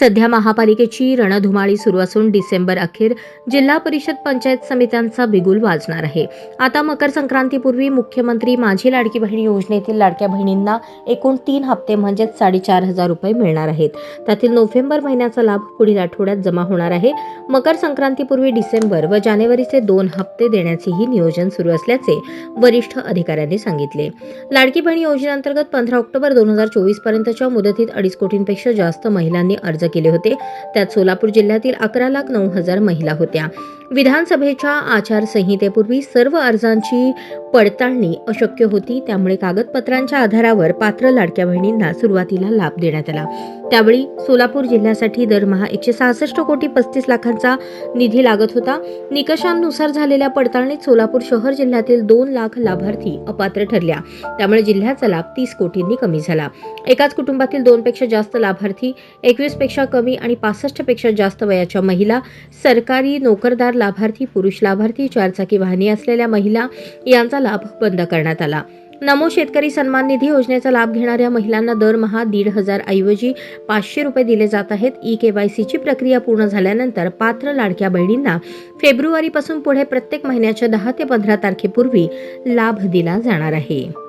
सध्या महापालिकेची रणधुमाळी सुरू असून डिसेंबर अखेर जिल्हा परिषद पंचायत समित्यांचा बिगुल वाजणार आहे. आता मकर संक्रांतीपूर्वी मुख्यमंत्री माझी लाडकी बहीण योजनेतील लाडक्या बहिणींना एकूण तीन हप्ते म्हणजेच साडेचार हजार रुपये मिळणार आहेत. त्यातील नोव्हेंबर महिन्याचा लाभ पुढील आठवड्यात जमा होणार आहे. मकर संक्रांतीपूर्वी डिसेंबर व जानेवारीचे दोन हप्ते देण्याचेही नियोजन सुरू असल्याचे वरिष्ठ अधिकाऱ्यांनी सांगितले. लाडकी बहीण योजनेअंतर्गत पंधरा ऑक्टोबर दोन हजार चोवीस पर्यंतच्या मुदतीत अडीच कोटींपेक्षा जास्त महिलांनी अर्ज केले होते. त्यात सोलापूर जिल्ह्यातील अकरा लाख नऊ हजार महिला होत्या. विधानसभेच्या आचारसंहितेपूर्वी सर्व अर्जांची पडताळणी अशक्य होती. त्यामुळे कागदपत्रांच्या आधारावर पात्र लाडक्या बहिणींना सुरुवातीला लाभ देण्यात आला. त्यावेळी सोलापूर जिल्ह्यासाठी दरमहा एकशे सहासष्ट कोटी पस्तीस लाखांचा निधी लागत होता. निकषांनुसार झालेल्या पडताळणीत सोलापूर शहर जिल्ह्यातील दोन लाख लाभार्थी अपात्र ठरल्या. त्यामुळे जिल्ह्याचा लाभ तीस कोटींनी कमी झाला. एकाच कुटुंबातील दोनपेक्षा जास्त लाभार्थी एकवीस पेक्षा कमी आणि पासष्टपेक्षा जास्त वयाच्या महिला सरकारी नोकरदार लाभार्थी पुरुष लाभार्थी चारचाकी वाहने असलेल्या महिला यांचा लाभ बंद करण्यात आला. नमो शेतकरी सन्मान निधी योजनेचा लाभ घेणाऱ्या महिलांना दरमहा दीड हजार ऐवजी पाचशे रुपये दिले जात आहेत. ई केवायसीची प्रक्रिया पूर्ण झाल्यानंतर पात्र लाडक्या बहिणींना फेब्रुवारीपासून पुढे प्रत्येक महिन्याच्या दहा ते पंधरा तारखेपूर्वी लाभ दिला जाणार आहे.